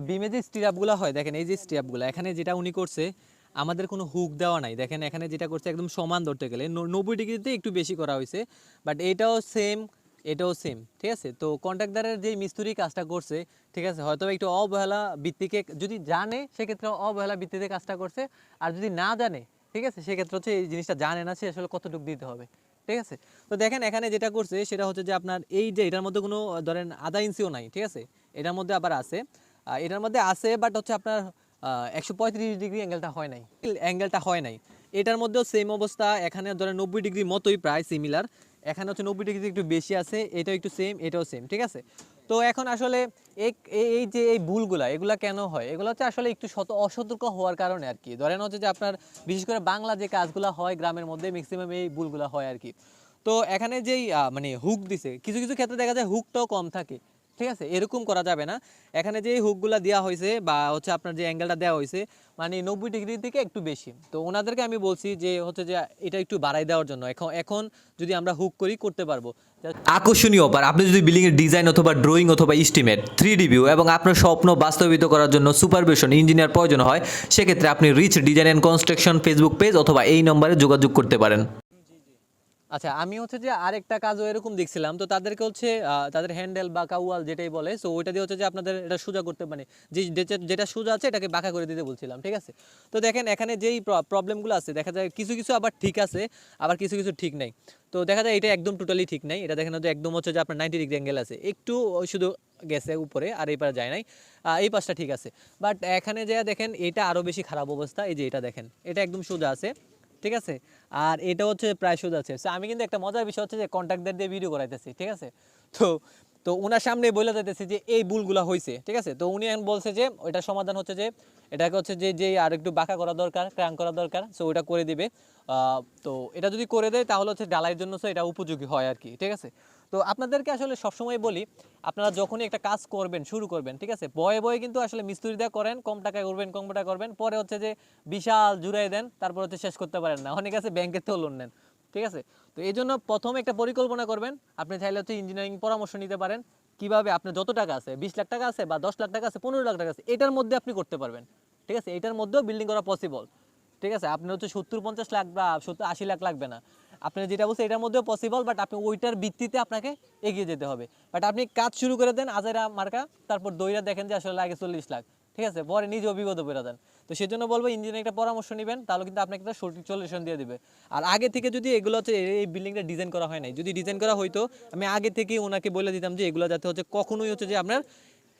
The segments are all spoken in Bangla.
বিমে যে স্টিরাপগুলো হয়, দেখেন এই যে স্টিরাপগুলো এখানে যেটা উনি করছে, আমাদের কোনো হুক দেওয়া নাই। দেখেন এখানে যেটা করছে, একদম সমান ধরতে গেলে। নব্বই ডিগ্রিতে একটু বেশি করা হয়েছে বাট এটাও সেম এটাও সেম ঠিক আছে? তো কন্ট্রাক্টারের যে মিস্ত্রি কাজটা করছে, ঠিক আছে? হয়তো একটু অবহেলা ভিত্তিকে, যদি জানে সেক্ষেত্রে অবহেলা ভিত্তিতে কাজটা করছে, আর যদি না জানে, ঠিক আছে? সেক্ষেত্রে হচ্ছে এই জিনিসটা জানে না, সে আসলে কতটুকু দিতে হবে, ঠিক আছে? তো দেখেন এখানে যেটা করছে, সেটা হচ্ছে যে আপনার এই যে, এটার মধ্যে কোনো, ধরেন আধা ইঞ্চিও নাই, ঠিক আছে? এটার মধ্যে আবার আছে এটার মধ্যে আছে বাট হচ্ছে আপনার একশো পঁয়ত্রিশ ডিগ্রি অ্যাঙ্গেলটা হয় নাই। অ্যাঙ্গেলটা হয় নাই। এটার মধ্যেও সেম অবস্থা, এখানে ধরেন নব্বই ডিগ্রি মতোই প্রায় সিমিলার এখানে হচ্ছে নব্বই ডিগ্রি একটু বেশি আছে, এটাও একটু সেম এটাও সেম ঠিক আছে? তো এখন আসলে এই- যে এই ভুলগুলা, এগুলা কেন হয়? এগুলো হচ্ছে আসলে একটু শত অসতর্ক হওয়ার কারণে আর কি। ধরেন হচ্ছে যে আপনার, বিশেষ করে বাংলা যে কাজগুলো হয় গ্রামের মধ্যে ম্যাক্সিমাম এই ভুলগুলা হয় আর কি। তো এখানে যেই মানে হুক দিছে, কিছু কিছু ক্ষেত্রে দেখা যায় হুকটাও কম থাকে। ঠিক আছে? এরকম করা যাবে না। এখানে যে হুকগুলা দেওয়া হয়েছে বা হচ্ছে আপনার যে অ্যাঙ্গেলটা দেওয়া হয়েছে মানে নব্বই ডিগ্রি থেকে একটু বেশি। তো ওনাদেরকে আমি বলছি যে হচ্ছে যে এটা একটু বাড়াই দেওয়ার জন্য। এখন এখন যদি আমরা হুক করি, করতে পারব। আকর্ষণীয় অফার আপনি যদি বিল্ডিং এর ডিজাইন অথবা ড্রয়িং অথবা এস্টিমেট থ্রি ভিউ এবং আপনার স্বপ্ন বাস্তবিত করার জন্য সুপারভিশন ইঞ্জিনিয়ার প্রয়োজন হয়, সেক্ষেত্রে আপনি reach design and construction Facebook page অথবা এই নম্বরে যোগাযোগ করতে পারেন। আচ্ছা আমি হচ্ছে যে আরেকটা কাজও এরকম দেখছিলাম। তো তাদেরকে হচ্ছে তাদের হ্যান্ডেল বা কাউয়াল যেটাই বলে সো ওইটা দিয়ে হচ্ছে যে আপনাদের এটা সোজা করতে মানে যে যেটা- সোজা আছে এটাকে বাঁকা করে দিতে বলছিলাম, ঠিক আছে? তো দেখেন, এখানে যেই প্রবলেমগুলো আছে, দেখা যায় কিছু কিছু আবার ঠিক আছে, আবার কিছু কিছু ঠিক নাই। তো দেখা যায় এটা একদম টোটালি ঠিক নাই। এটা দেখেন যে একদম হচ্ছে যে আপনার নাইনটি ডিগ্রি অ্যাঙ্গেল আছে। একটু শুধু গেছে উপরে, আর এই পারে যায় নাই। এই পাশটা ঠিক আছে। বাট এখানে যা দেখেন, এটা আরও বেশি খারাপ অবস্থা, এই যে এটা দেখেন, এটা একদম সোজা আছে। ঠিক আছে? আর এটা হচ্ছে প্রায় সোজা আছে। আমি কিন্তু একটা মজার বিষয় হচ্ছে যে কন্ট্যাক্টদের দিয়ে ভিডিও করাইতেছি, ঠিক আছে? তো তো ওনার সামনে বলে যাইতেছে যে এই ভুলগুলো হয়েছে ঠিক আছে? তো উনি বলছে যে ওইটা সমাধান হচ্ছে যে, এটাকে হচ্ছে যে যে আর একটু বাঁকা করা দরকার, ক্রাং করা দরকার সো ওটা করে দিবে। তো এটা যদি করে দেয়, তাহলে হচ্ছে ডালাইয়ের জন্য so এটা উপযোগী হয় আর কি, ঠিক আছে? তো আপনাদেরকে আসলে সবসময় বলি, আপনারা যখনই একটা কাজ করবেন, শুরু করবেন, ঠিক আছে? বয়ে বয়ে কিন্তু আসলে মিস্ত্রি দেওয়া করেন, কম টাকায় করবেন, কম টাকা করবেন, পরে হচ্ছে যে বিশাল জুড়াই দেন, তারপর হচ্ছে শেষ করতে পারেন না। অনেক আছে ব্যাংকের থেকেও লোন নেন। ঠিক আছে? তো এই জন্য প্রথমে একটা পরিকল্পনা করবেন, আপনি চাইলে হচ্ছে ইঞ্জিনিয়ারিং পরামর্শ নিতে পারেন, কীভাবে আপনার যত টাকা আছে, বিশ লাখ টাকা আছে বা দশ লাখ টাকা আছে, পনেরো লাখ টাকা আছে, এটার মধ্যে আপনি করতে পারবেন। ঠিক আছে? এটার মধ্যেও বিল্ডিং করা পসিবল ঠিক আছে? আপনি হচ্ছে সত্তর, পঞ্চাশ লাখ বা সত্তর, আশি লাখ লাগবে না। আপনি যেটা বলছেন, এটার মধ্যেও পসিবল বাট আপনি ওইটার ভিত্তিতে আপনাকে এগিয়ে যেতে হবে। বাট আপনি কাজ শুরু করে দেন, আজারা মার্কা, তারপর দইরা দেখেন যে আসলে লাগে চল্লিশ লাখ। ঠিক আছে? পরে নিজে অভিজ্ঞতা বেরা দেন। তো সেজন্য বলব ইঞ্জিনিয়ার একটা পরামর্শ নেবেন, তাহলে কিন্তু আপনাকে একটা সঠিক সলিউশন দিয়ে দেবে। আর আগে থেকে যদি এগুলো হচ্ছে এই- বিল্ডিংটা ডিজাইন করা হয় নাই, যদি ডিজাইন করা হইতো, আমি আগে থেকেই ওনাকে বলে দিতাম যে এগুলো যাতে হচ্ছে কখনোই হচ্ছে যে আপনার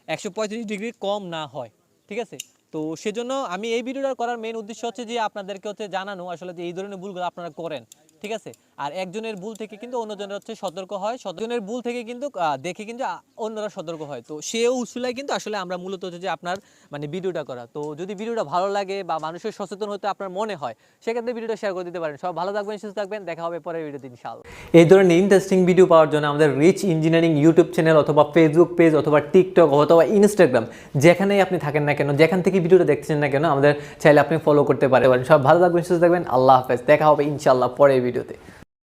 একশো পঁয়ত্রিশ ডিগ্রি কম না হয়। ঠিক আছে? তো সেজন্য আমি এই ভিডিওটা করার মেন উদ্দেশ্য হচ্ছে যে আপনাদেরকে হচ্ছে জানানো আসলে যে এই ধরনের ভুলগুলো আপনারা করেন। ঠিক আছে? আর একজনের ভুল থেকে কিন্তু অন্যজনের হচ্ছে সতর্ক হয় সতজনের ভুল থেকে কিন্তু দেখে কিন্তু অন্যরা সতর্ক হয়। তো সেও উসুলাই কিন্তু আসলে আমরা মূলত হচ্ছে যে আপনার মানে ভিডিওটা করা। তো যদি ভিডিওটা ভালো লাগে বা মানুষের সচেতন হতে আপনার মনে হয়, সেক্ষেত্রে ভিডিওটা শেয়ার করে দিতে পারেন। সব ভালো থাকবেন, সুস্থ থাকবেন। দেখা হবে পরের ভিডিওতে, ইনশাআল্লাহ। এই ধরনের ইন্টারেস্টিং ভিডিও পাওয়ার জন্য আমাদের রিচ ইঞ্জিনিয়ারিং ইউটিউব চ্যানেল অথবা ফেসবুক পেজ অথবা টিকটক অথবা ইনস্টাগ্রাম যেখানেই আপনি থাকেন না কেন, যেখান থেকে ভিডিওটা দেখছেন না কেন, আমাদের চাইলে আপনি ফলো করতে পারেন। সব ভালো থাকবেন, সুস্থ থাকবেন। আল্লাহ হাফেজ। দেখা হবে ইনশাল্লাহ পরের ভিডিওতে